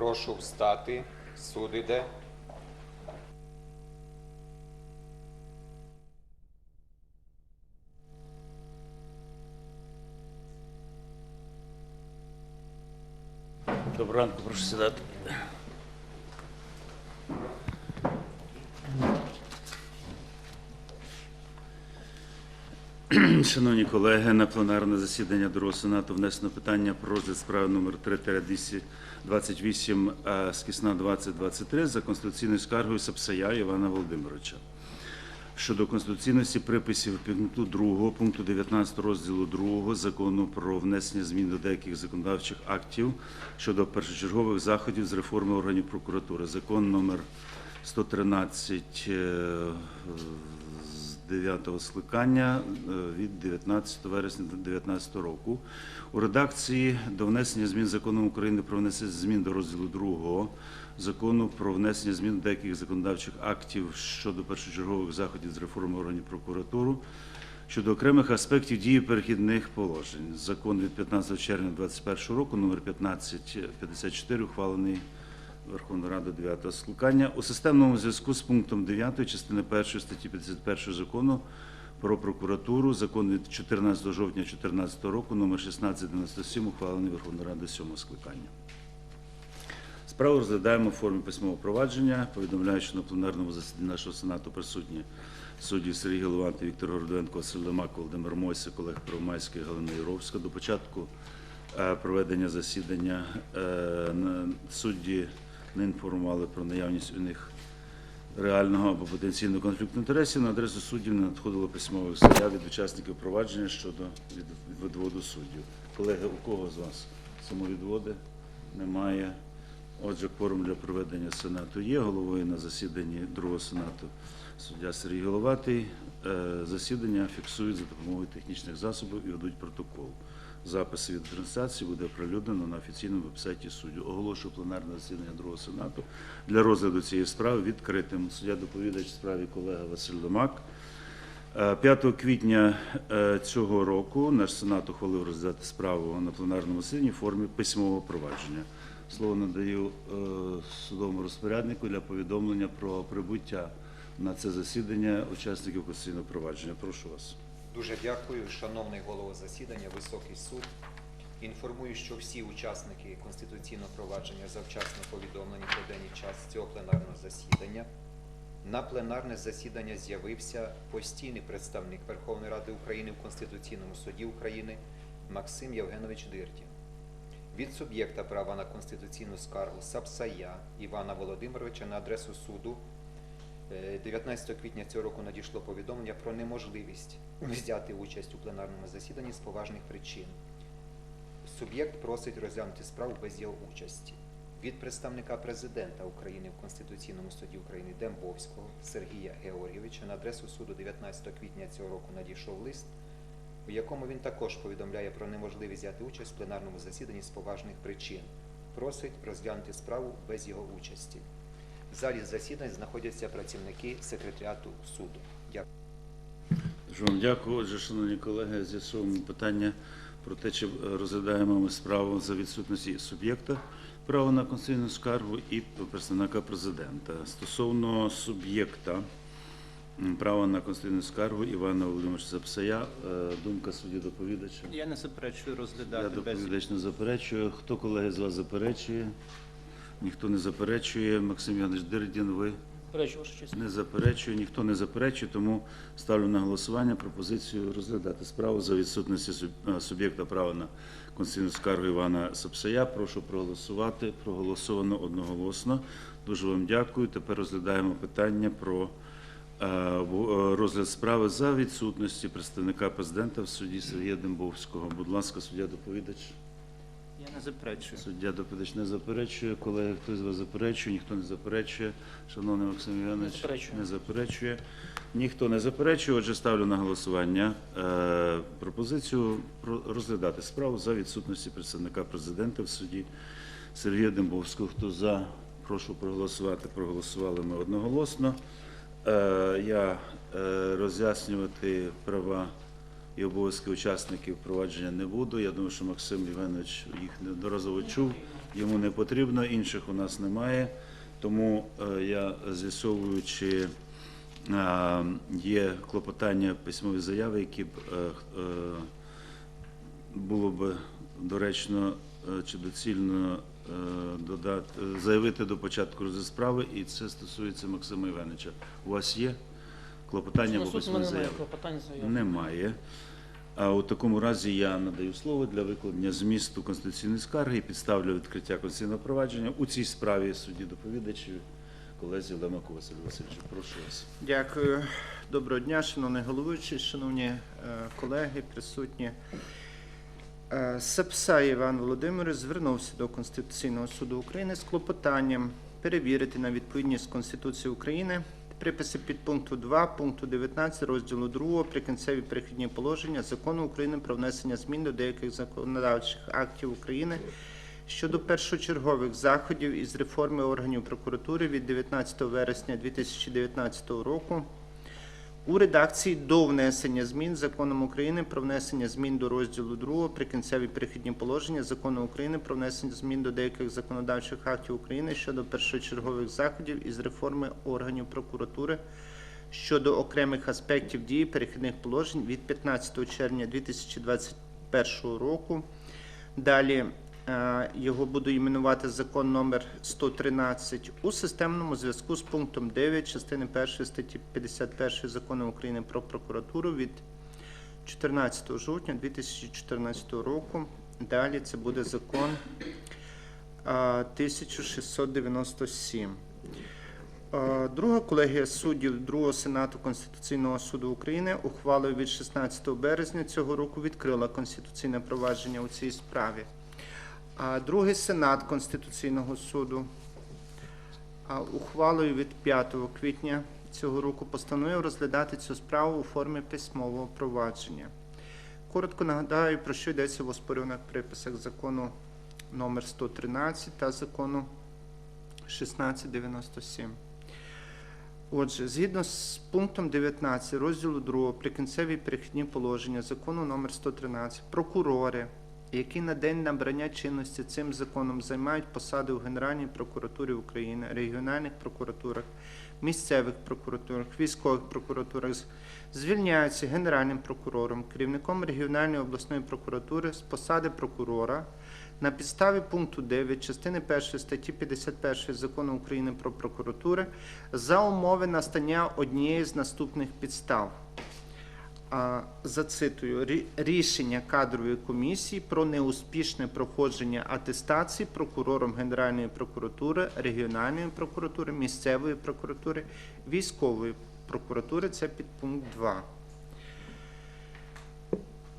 Прошу встати. Суд іде. Доброго ранку, прошу сідати. Шановні колеги, на пленарне засідання Другого Сенату внесено питання про розгляд справи номер 3-228 е, скісна 2023 за конституційною скаргою Сапсая Івана Володимировича щодо конституційності приписів пункту 2 пункту 19 розділу 2 закону про внесення змін до деяких законодавчих актів щодо першочергових заходів з реформи органів прокуратури. Закон номер 113 е, з 9-го скликання е, від 19 вересня 2019 року. У редакції до внесення змін законом України про внесення змін до розділу 2 закону про внесення змін деяких законодавчих актів щодо першочергових заходів з реформи органів прокуратури щодо окремих аспектів дії перехідних положень. Закон від 15 червня 2021 року, номер 1554, ухвалений Верховною Радою 9 скликання у системному зв'язку з пунктом 9 частини 1 статті 51 закону про прокуратуру, закон від 14 жовтня 2014 року, номер 1697, ухвалений Верховною Радою 7 скликання. Справу розглядаємо в формі письмового провадження. Повідомляю, що на пленарному засіданні нашого Сенату присутні судді Сергій Голованти, Віктор Гордовенко, Василь Лемак, Володимир Мойсик, Олег Первомайський, Галина Юровська. До початку е, проведення засідання е, судді не інформували про наявність у них реального або потенційного конфлікту інтересів. На адресу суддів не надходило письмових заяв від учасників провадження щодо відводу суддів. Колеги, у кого з вас самовідводи? Немає. Отже, кворум для проведення Сенату є. Головою на засіданні другого Сенату суддя Сергій Головатий. Е, Засідання фіксують за допомогою технічних засобів і ведуть протокол. Записи від трансляції буде оприлюднено на офіційному вебсайті суддю. Оголошую пленарне засідання другого Сенату для розгляду цієї справи відкритим. Суддя доповідач справі колега Василь Лемак. Е, 5 квітня е, цього року наш Сенат ухвалив розглядати справу на пленарному засіданні в формі письмового провадження. Слово надаю е, судовому розпоряднику для повідомлення про прибуття на це засідання учасників конституційного провадження. Прошу вас. Дуже дякую, шановний голово засідання, високий суд. Інформую, що всі учасники конституційного провадження завчасно повідомлені про день і час цього пленарного засідання. На пленарне засідання з'явився постійний представник Верховної Ради України в Конституційному суді України Максим Євгенович Дирдін. Від суб'єкта права на конституційну скаргу Сапсая Івана Володимировича на адресу суду 19 квітня цього року надійшло повідомлення про неможливість взяти участь у пленарному засіданні з поважних причин. Суб'єкт просить розглянути справу без його участі. Від представника президента України в Конституційному суді України Дембовського Сергія Георгійовича на адресу суду 19 квітня цього року надійшов лист, у якому він також повідомляє про неможливість взяти участь в пленарному засіданні з поважних причин. Просить розглянути справу без його участі. В залі засідань знаходяться працівники секретаріату суду. Дякую. Дуже вам дякую. Отже, шановні колеги, з'ясовуємо питання про те, чи розглядаємо ми справу за відсутності суб'єкта права на конституційну скаргу і представника президента. Стосовно суб'єкта права на конституційну скаргу Івана Володимировича Запсая, е, думка судді доповідача. Я не заперечую Я розглядати без доповідач не заперечую. Хто колеги з вас заперечує? Ніхто не заперечує. Максим Іванович Дирдін, ви? Заперечую, ваша честь. Не заперечує, ніхто не заперечує, тому ставлю на голосування пропозицію розглядати справу за відсутності суб- е, суб'єкта права на конституційну скаргу Івана Сапсая. Прошу проголосувати. Проголосовано одноголосно. Дуже вам дякую. Тепер розглядаємо питання про е, в- е, розгляд справи за відсутності представника президента в суді Сергія Дембовського. Будь ласка, суддя доповідач. Я не заперечую. Суддя доповідач не заперечує. Колеги, хтось з вас заперечує, ніхто не заперечує. Шановний Максим Іванович, Не заперечую. не заперечує. Ніхто не заперечує. Отже, ставлю на голосування е, пропозицію про розглядати справу за відсутності представника президента в суді Сергія Дембовського. Хто за? Прошу проголосувати. Проголосували ми одноголосно. Е, я е, роз'яснювати права і обов'язки учасників провадження не буду. Я думаю, що Максим Євгенович їх неодноразово чув. Йому не потрібно, інших у нас немає. Тому е, я з'ясовую, чи е, є клопотання письмові заяви, які б е, було б доречно чи доцільно додати, заявити до початку розгляду справи, і це стосується Максима Івановича. У вас є клопотання або На суд мене немає заяви? клопотань заяв. Немає. А у такому разі я надаю слово для викладення змісту конституційної скарги і підставлю відкриття конституційного провадження у цій справі судді доповідачі колезі Лемаку Василю Васильовичу. Прошу вас. Дякую. Доброго дня, шановний головуючий, шановні е, колеги, присутні. Е, Сапса Іван Володимирович звернувся до Конституційного суду України з клопотанням перевірити на відповідність Конституції України приписи підпункту 2 пункту 19 розділу 2 прикінцеві перехідні положення Закону України про внесення змін до деяких законодавчих актів України щодо першочергових заходів із реформи органів прокуратури від 19 вересня 2019 року у редакції до внесення змін законом України про внесення змін до розділу 2 прикінцеві перехідні положення закону України про внесення змін до деяких законодавчих актів України щодо першочергових заходів із реформи органів прокуратури щодо окремих аспектів дії перехідних положень від 15 червня 2021 року. Далі його буду іменувати закон номер 113 у системному зв'язку з пунктом 9 частини 1 статті 51 закону України про прокуратуру від 14 жовтня 2014 року. Далі це буде закон е, 1697. Е, Друга колегія суддів Другого Сенату Конституційного суду України ухвалою від 16 березня цього року відкрила конституційне провадження у цій справі. Другий Сенат Конституційного суду ухвалою від 5 квітня цього року постановив розглядати цю справу у формі письмового провадження. Коротко нагадаю, про що йдеться в оспорюваних приписах закону номер 113 та закону 1697. Отже, згідно з пунктом 19 розділу 2 прикінцеві перехідні положення закону номер 113 прокурори, які на день набрання чинності цим законом займають посади у Генеральній прокуратурі України, регіональних прокуратурах, місцевих прокуратурах, військових прокуратурах, звільняються Генеральним прокурором, керівником регіональної обласної прокуратури з посади прокурора на підставі пункту 9 частини 1 статті 51 закону України про прокуратури за умови настання однієї з наступних підстав. Зацитую рішення кадрової комісії про неуспішне проходження атестації прокурором Генеральної прокуратури, регіональної прокуратури, місцевої прокуратури, військової прокуратури. Це підпункт 2.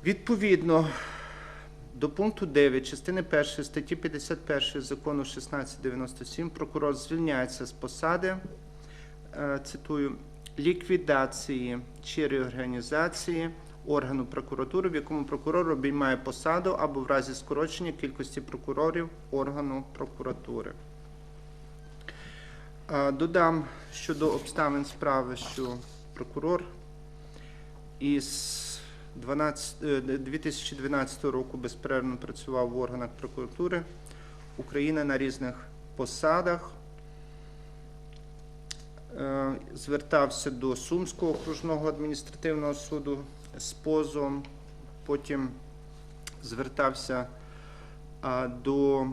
Відповідно до пункту 9 частини 1 статті 51 закону 1697 прокурор звільняється з посади, е, цитую, ліквідації чи реорганізації органу прокуратури, в якому прокурор обіймає посаду або в разі скорочення кількості прокурорів органу прокуратури. Е, Додам щодо обставин справи, що прокурор із 12, е, 2012 року безперервно працював в органах прокуратури України на різних посадах. Е, Звертався до Сумського окружного адміністративного суду з позовом, потім звертався до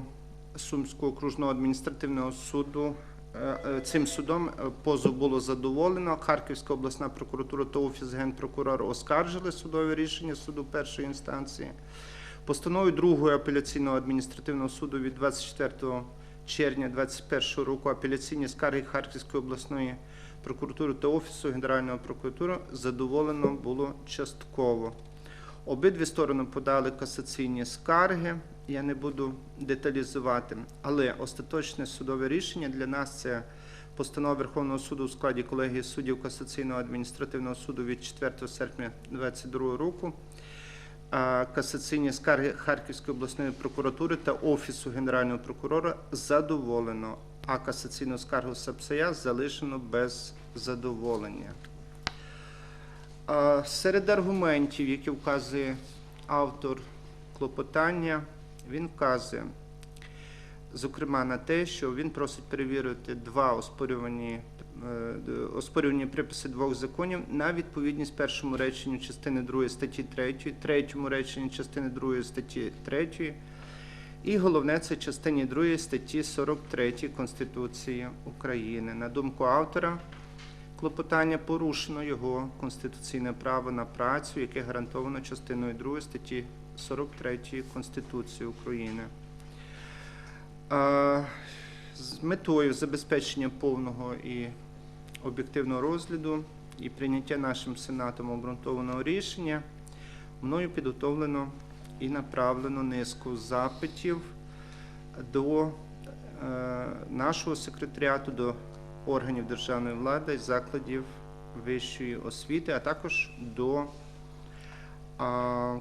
Сумського окружного адміністративного суду. Е, е, Цим судом е, позов було задоволено. Харківська обласна прокуратура та офіс генпрокурора оскаржили судове рішення суду першої інстанції. Постановою другого апеляційного адміністративного суду від 24 червня 2021 року апеляційні скарги Харківської обласної прокуратури та офісу Генерального прокуратури задоволено було частково. Обидві сторони подали касаційні скарги. Я не буду деталізувати, але остаточне судове рішення для нас це постанова Верховного суду у складі колегії суддів касаційного адміністративного суду від 4 серпня 2022 року. Касаційні скарги Харківської обласної прокуратури та Офісу Генерального прокурора задоволено, а касаційну скаргу САПСАЯ залишено без задоволення. Серед аргументів, які вказує автор клопотання, він вказує, зокрема, на те, що він просить перевірити два оспорювані, е, оспорювані приписи двох законів на відповідність першому реченню частини 2 статті 3, третьому реченню частини 2 статті 3, і головне це частині 2 статті 43 Конституції України. На думку автора, клопотання порушено його конституційне право на працю, яке гарантовано частиною 2 статті 43 Конституції України. З метою забезпечення повного і об'єктивного розгляду і прийняття нашим Сенатом обґрунтованого рішення мною підготовлено і направлено низку запитів до е, нашого секретаріату, до органів державної влади, закладів вищої освіти, а також до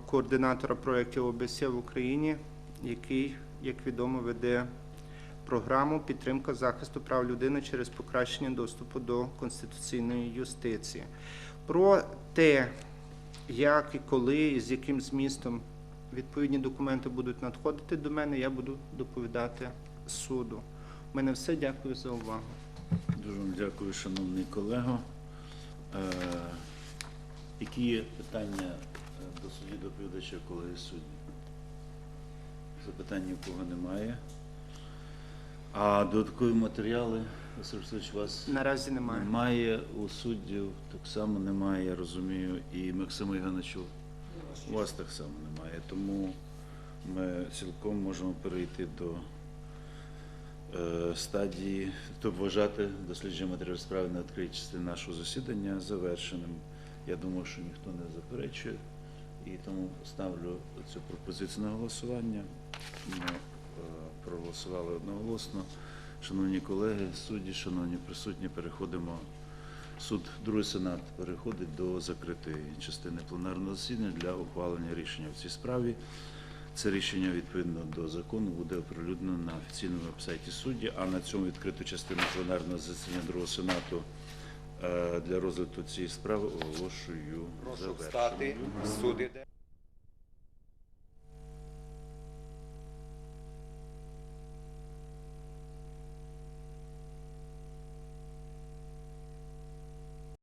координатора проєктів ОБСЄ в Україні, який, як відомо, веде програму підтримка захисту прав людини через покращення доступу до конституційної юстиції. Про те, як і коли, і з яким змістом відповідні документи будуть надходити до мене, я буду доповідати суду. У мене все. Дякую за увагу. Дуже вам дякую, шановний колего. Е, Які є питання е, до судді доповідача, колеги судді? Запитань ні в кого немає. А додаткові матеріали, Василь Васильович, у вас Наразі немає. немає, у суддів так само немає, я розумію, і Максима Івановичу, у вас так само немає. Тому ми цілком можемо перейти до е, стадії, тобто вважати дослідження матеріалів справи на відкритій частині нашого засідання завершеним. Я думаю, що ніхто не заперечує, і тому ставлю цю пропозицію на голосування. Проголосували одноголосно. Шановні колеги, судді, шановні присутні, переходимо. Суд, другий сенат переходить до закритої частини пленарного засідання для ухвалення рішення в цій справі. Це рішення відповідно до закону буде оприлюднено на офіційному вебсайті судді, а на цьому відкриту частину пленарного засідання другого сенату е, для розгляду цієї справи оголошую Прошу встати. Суд іде.